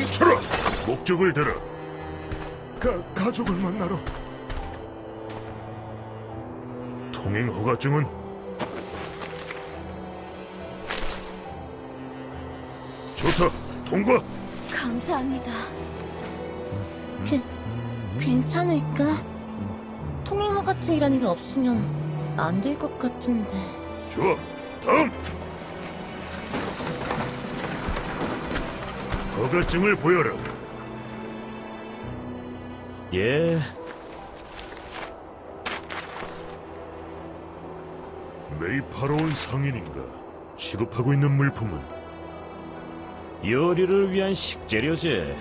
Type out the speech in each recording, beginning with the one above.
멈춰라! 목적을 들어. 가, 가족을 만나러 통행 허가증은 좋다. 통과. 감사합니다. 괜, 괜찮을까? 통행 허가증이라는 게 없으면 안 될 것 같은데. 좋아. 다음. 허가증을 보여라. 예, 메이파로운 상인인가? 취급하고 있는 물품은 요리를 위한 식재료지.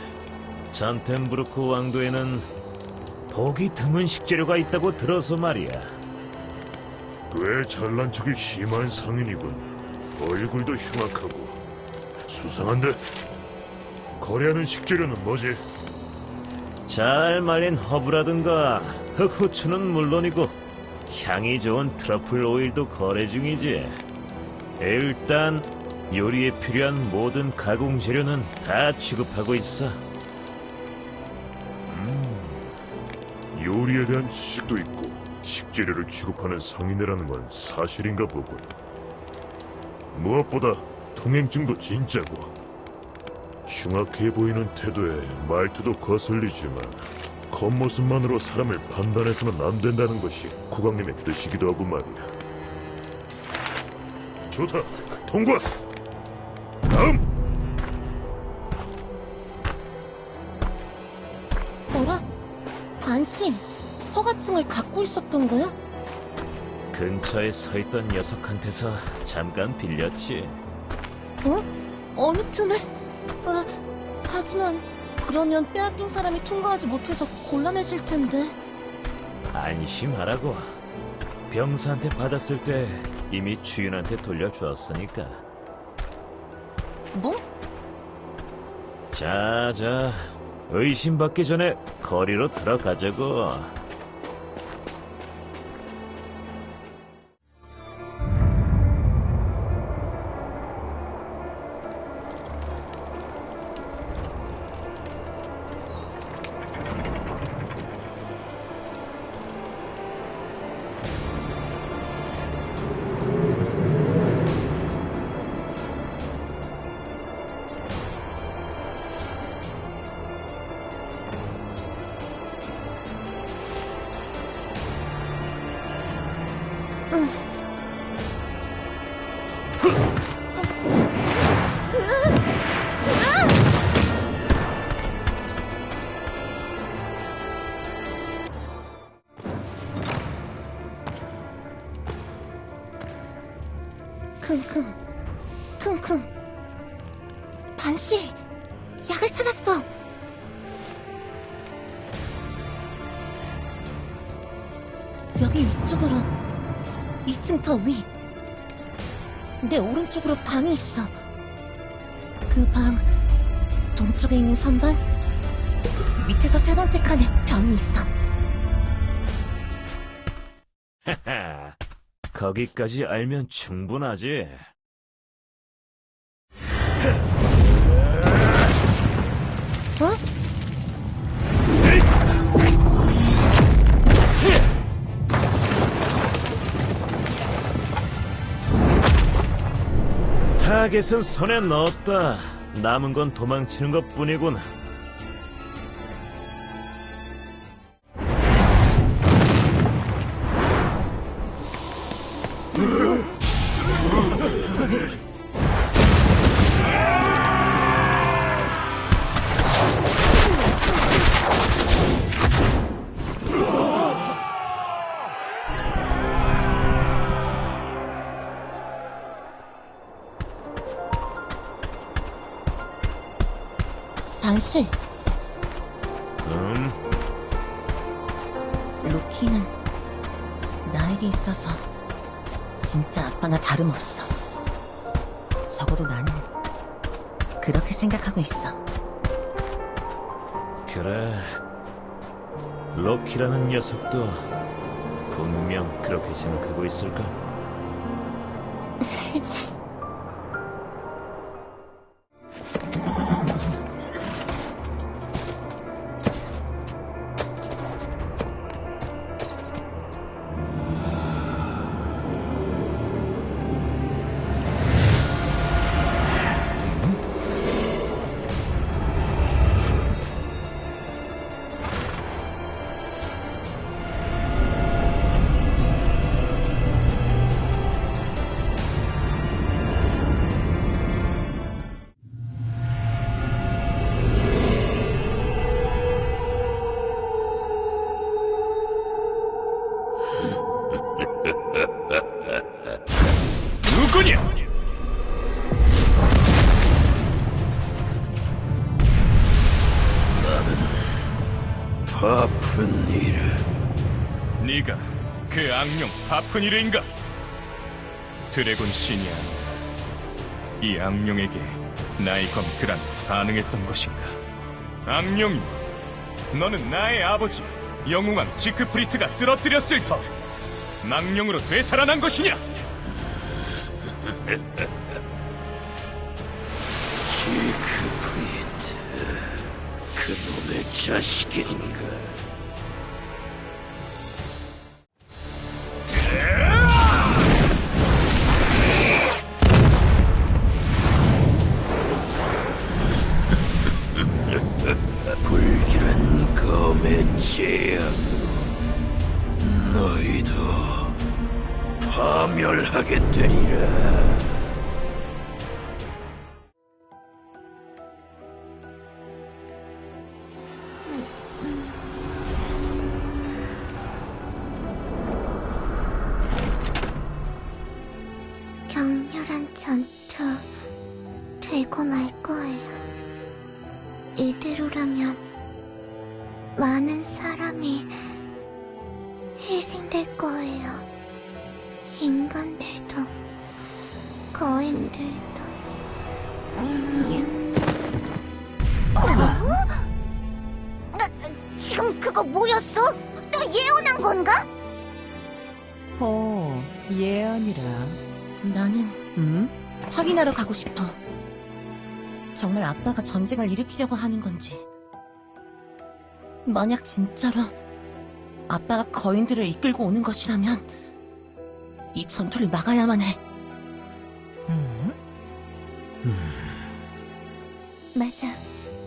잔텐부르크 왕도에는 보기 드문 식재료가 있다고 들어서 말이야. 꽤 잘난 척이 심한 상인이군. 얼굴도 흉악하고 수상한데. 거래하는 식재료는 뭐지? 잘 말린 허브라든가 흑후추는 물론이고 향이 좋은 트러플 오일도 거래 중이지. 일단 요리에 필요한 모든 가공 재료는 다 취급하고 있어. 요리에 대한 지식도 있고 식재료를 취급하는 상인이라는 건 사실인가 보군. 무엇보다 통행증도 진짜고 흉악해 보이는 태도에 말투도 거슬리지만 겉모습만으로 사람을 판단해서는 안 된다는 것이 국왕님의 뜻이기도 하고 말이야. 좋다, 통과. 다음. 뭐라? 반씨, 허가증을 갖고 있었던 거야? 근처에 서 있던 녀석한테서 잠깐 빌렸지. 어? 어느 틈에? 아, 하지만 그러면 빼앗긴 사람이 통과하지 못해서 곤란해질 텐데. 안심하라고. 병사한테 받았을 때 이미 주인한테 돌려주었으니까. 뭐? 자, 자. 의심받기 전에 거리로 들어가자고. 킁킁, 킁킁. 반씨, 약을 찾았어. 여기 위쪽으로 2층 더 위. 내 오른쪽으로 방이 있어. 그 방 동쪽에 있는 선반 밑에서 세 번째 칸에 병이 있어. 거기까지 알면 충분하지. 어? 타겟은 손에 넣었다. 남은 건 도망치는 것 뿐이군. 반씨, 다름없어. 적어도 나는 그렇게 생각하고 있어. 그래. 로키라는 녀석도 분명 그렇게 생각하고 있을까? 파프니르 네가 그 악령 파프니르인가? 드래곤 신이야. 이 악령에게 나의 검 그란 반응했던 것인가? 악령이 너는 나의 아버지 영웅왕 지크프리트가 쓰러뜨렸을 터 망령으로 되살아난 것이냐? 자식인가 격렬한 전투 되고 말 거예요. 이대로라면 많은 사람이 희생될 거예요. 인간들도 거인들도. 음. 어? 나, 지금 그거 뭐였어? 또 예언한 건가? 어, 예언이라. 나는 음? 확인하러 가고 싶어. 정말 아빠가 전쟁을 일으키려고 하는 건지. 만약 진짜로 아빠가 거인들을 이끌고 오는 것이라면 이 전투를 막아야만 해. 음? 맞아.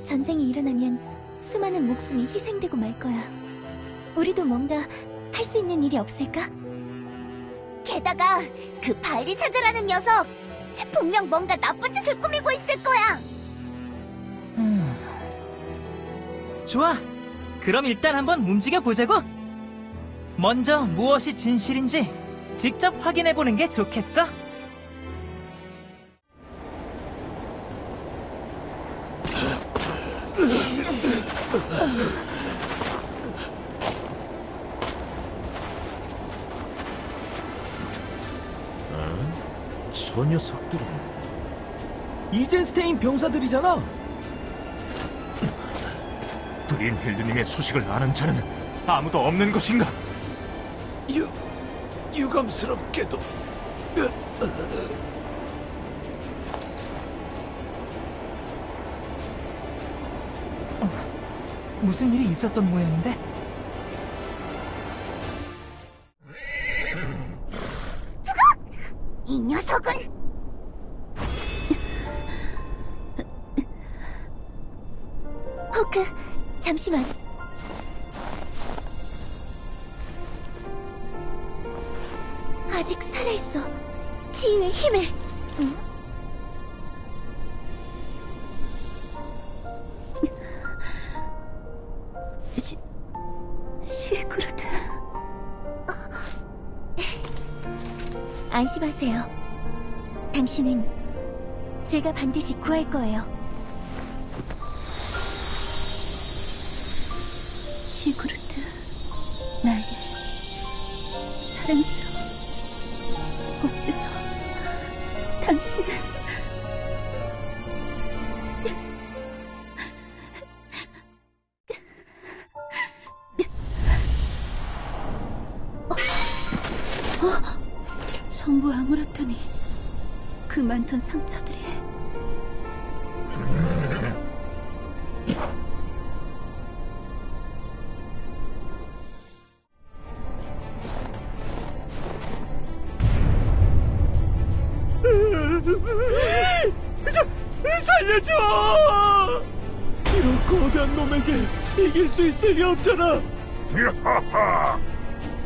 전쟁이 일어나면 수많은 목숨이 희생되고 말 거야. 우리도 뭔가 할 수 있는 일이 없을까? 게다가 그 발리사자라는 녀석 분명 뭔가 나쁜 짓을 꾸미고 있을 거야. 음. 좋아. 그럼 일단 한번 움직여 보자고. 먼저 무엇이 진실인지 직접 확인해 보는 게 좋겠어. 이젠스테인 병사들이잖아. 브린힐드님의 소식을 아는 자는 아무도 없는 것인가? 유, 유감스럽게도 무슨 일이 있었던 모양인데? 아직 살아있어. 응? 시, 실그루드. 안심하세요. 당신은 제가 반드시 구할 거예요. 시그루드, 나의 사랑스러워. 어째서 당신은 살려줘! 이런 거대한 놈에게 이길 수 있을 리 없잖아. 야하하!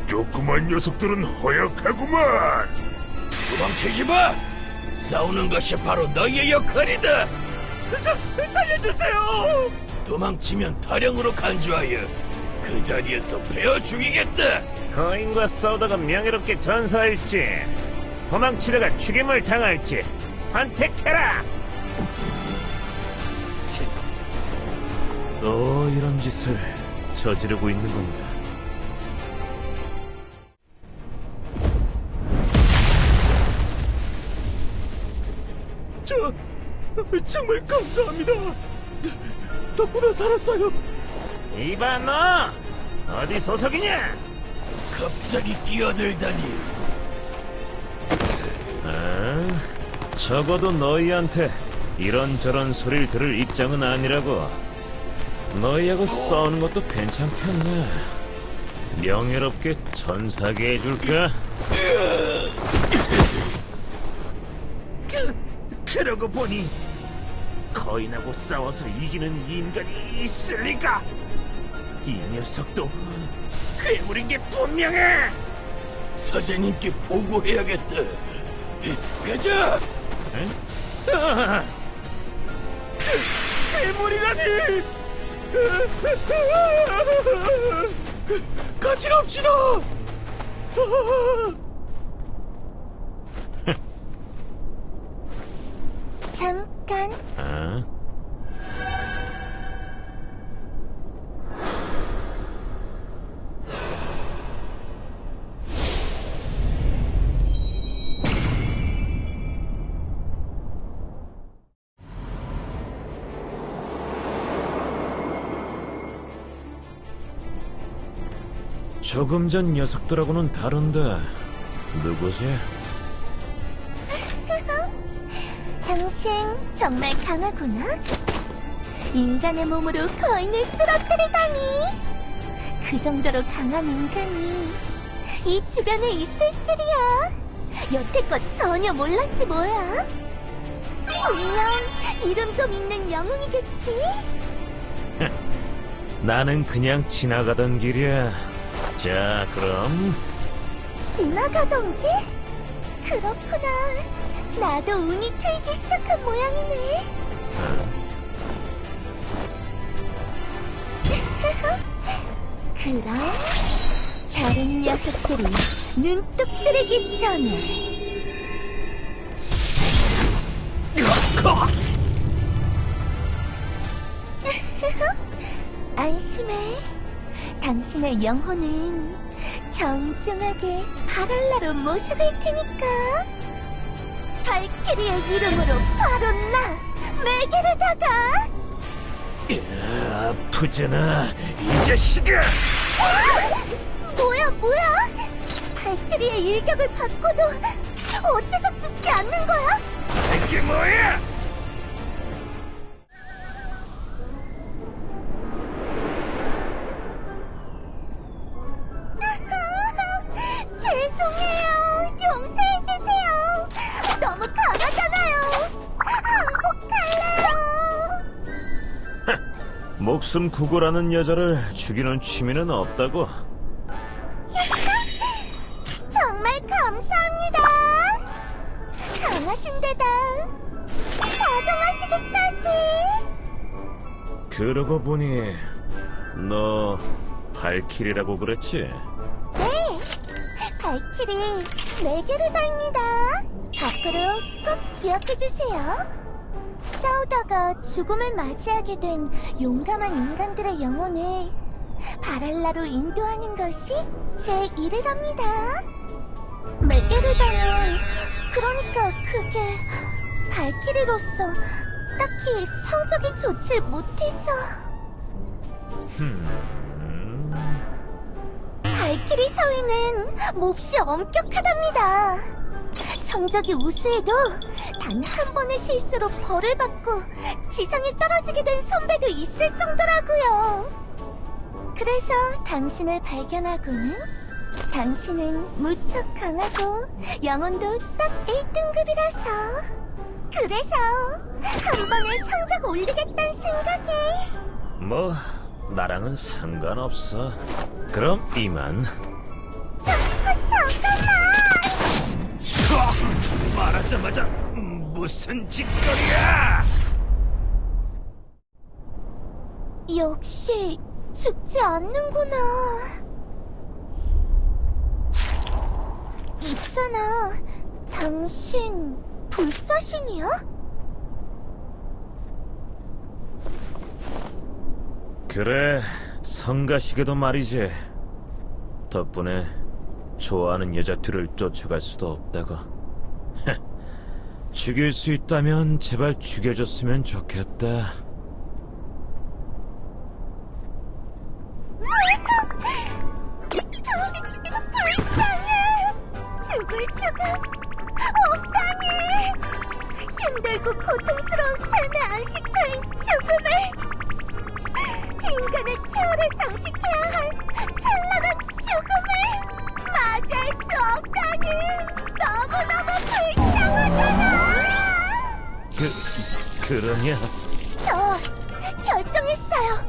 조그만 녀석들은 허약하구만! 도망치지 마! 싸우는 것이 바로 너희의 역할이다! 살려주세요! 도망치면 타령으로 간주하여 그 자리에서 베어 죽이겠다! 거인과 싸우다가 명예롭게 전사할지 도망치다가 죽임을 당할지 선택해라. 치, 또 이런 짓을 저지르고 있는 건가? 저 정말 감사합니다. 덕분에 살았어요. 이봐 너 어디 소속이냐? 갑자기 끼어들다니. 아, 적어도 너희한테 이런저런 소리를 들을 입장은 아니라고. 너희하고 싸우는 것도 괜찮겠네. 명예롭게 전사게 해줄까? 그, 그러고 보니 거인하고 싸워서 이기는 인간이 있을 리가. 이 녀석도 괴물인 게 분명해. 사장님께 보고해야겠다. 가자. 아, 괴물이라니! 같이 갑시다! 잠깐 아? 조금 전 녀석들하고는 다른데 누구지? 당신 정말 강하구나. 인간의 몸으로 거인을 쓰러뜨리다니. 그 정도로 강한 인간이 이 주변에 있을 줄이야. 여태껏 전혀 몰랐지 뭐야. 분명 이름 좀 있는 영웅이겠지. 나는 그냥 지나가던 길이야. 자, 그럼 지나가던 게? 그렇구나. 나도 운이 트이기 시작한 모양이네. 그럼 다른 녀석들이 눈뚝 들이기 전에 안심해. 당신의 영혼은 정중하게 바랄라로 모셔갈 테니까. 발키리의 이름으로 바로 나 메게르다가 아프잖아, 이 자식아! 뭐야 뭐야? 발키리의 일격을 받고도 어째서 죽지 않는 거야? 이게 뭐야? 목숨 구걸하는 여자를 죽이는 취미는 없다고. 정말 감사합니다. 강하신 데다 가정하시기까지. 그러고 보니 너 발키리라고 그랬지? 네, 발키리 메게르다입니다. 앞으로 꼭 기억해 주세요. 싸우다가 죽음을 맞이하게 된 용감한 인간들의 영혼을 바랄라로 인도하는 것이 제 일이랍니다. 메게르다는 그러니까 그게 발키리로서 딱히 성적이 좋질 못해서 음, 발키리 사회는 몹시 엄격하답니다. 성적이 우수해도 단 한 번의 실수로 벌을 받고 지상에 떨어지게 된 선배도 있을 정도라고요. 그래서 당신을 발견하고는 당신은 무척 강하고 영혼도 딱 1등급이라서 그래서 한 번에 성적 올리겠다는 생각에 뭐 나랑은 상관없어. 그럼 이만. 말하자마자 음, 무슨 짓거리야? 역시 죽지 않는구나. 있잖아, 당신 불사신이야? 그래, 성가시게도 말이지. 덕분에 좋아하는 여자 둘을 쫓아갈 수도 없다고. 죽일 수 있다면 제발 죽여줬으면 좋겠다. 죽을 수가 없다니! 힘들고 고통스러운 삶의 안식처인 죽음을 인간의 최후를 장식해야 할 그, 그러냐? 저 결정했어요.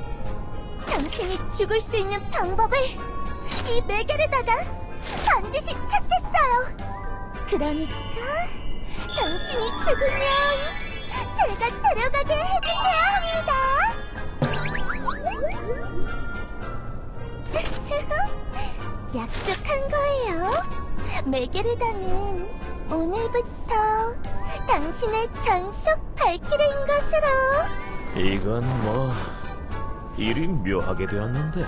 당신이 죽을 수 있는 방법을 이 매개에다가 반드시 찾겠어요. 그러니까 당신이 죽으면 제가 데려가게 해주셔야 합니다. 약속한 거예요. 메게르다는 오늘부터 당신의 전속 발키리인 것으로. 이건 뭐 일이 묘하게 되었는데